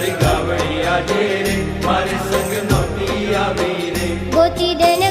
कर कावड़िया डेरे मारे संग नौटिया मेरे गोती देने